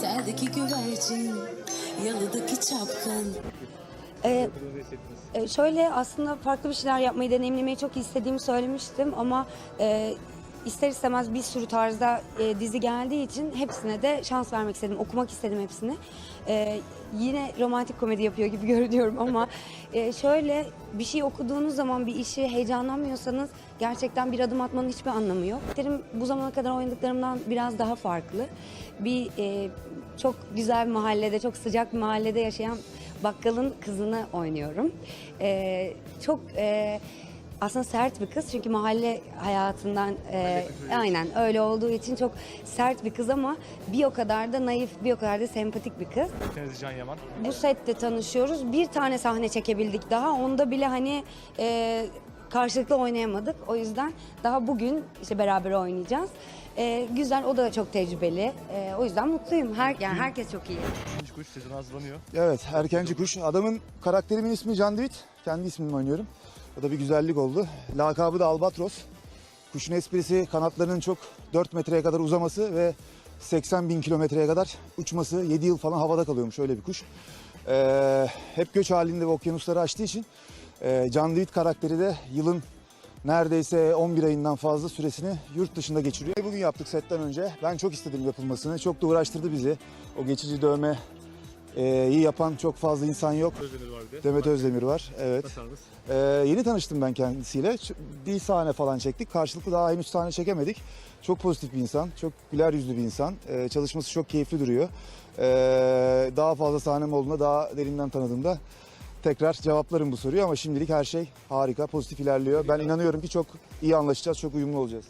teldeki güvercin Yalıdaki çapkın şöyle aslında farklı bir şeyler yapmayı deneyimlemeyi çok istediğimi söylemiştim ama e, ister istemez bir sürü tarzda e, dizi geldiği için hepsine de şans vermek istedim. Okumak istedim hepsini. E, yine romantik komedi yapıyor gibi görünüyorum ama e, şöyle bir şey okuduğunuz zaman bir işi heyecanlanmıyorsanız gerçekten bir adım atmanın hiçbir anlamı yok. Karakterim bu zamana kadar oynadıklarımdan biraz daha farklı. Bir e, çok güzel bir mahallede, çok sıcak bir mahallede yaşayan bakkalın kızını oynuyorum. Ee, çok e, aslında sert bir kız çünkü mahalle hayatından e, aynen öyle olduğu için çok sert bir kız ama bir o kadar da naif, bir o kadar da sempatik bir kız. Deniz Can Yaman. Bu sette tanışıyoruz. Bir tane sahne çekebildik daha. Onda bile hani e, karşılıklı oynayamadık. O yüzden daha bugün işte beraber oynayacağız. E, güzel, o da çok tecrübeli. E, o yüzden mutluyum. Her, yani herkes çok iyi. İkinci kuş sezonu hazırlanıyor. Evet, erkenci kuş. Adamın karakterimin ismi Can Divit. Kendi ismimle oynuyorum. O da bir güzellik oldu. Lakabı da Albatros. Kuşun esprisi kanatlarının çok 4 metreye kadar uzaması ve 80 bin kilometreye kadar uçması. 7 yıl falan havada kalıyormuş öyle bir kuş. Ee, hep göç halinde ve okyanusları açtığı için e, Can Divit karakteri de yılın neredeyse 11 ayından fazla süresini yurt dışında geçiriyor. Bugün yaptık setten önce. Ben çok istedim yapılmasını. Çok da uğraştırdı bizi. O geçici dövme ee, iyi yapan çok fazla insan yok. Özdemir var bir de. Demet Özdemir var. Evet. Nasıl aranız? Ee, yeni tanıştım ben kendisiyle. Ç- Bir sahne falan çektik. Karşılıklı daha henüz sahne çekemedik. Çok pozitif bir insan. Çok güler yüzlü bir insan. Ee, çalışması çok keyifli duruyor. Ee, daha fazla sahnem olduğunda daha derinden tanıdığımda tekrar cevaplarım bu soruyu ama şimdilik her şey harika, pozitif ilerliyor. Ben inanıyorum ki çok iyi anlaşacağız, çok uyumlu olacağız.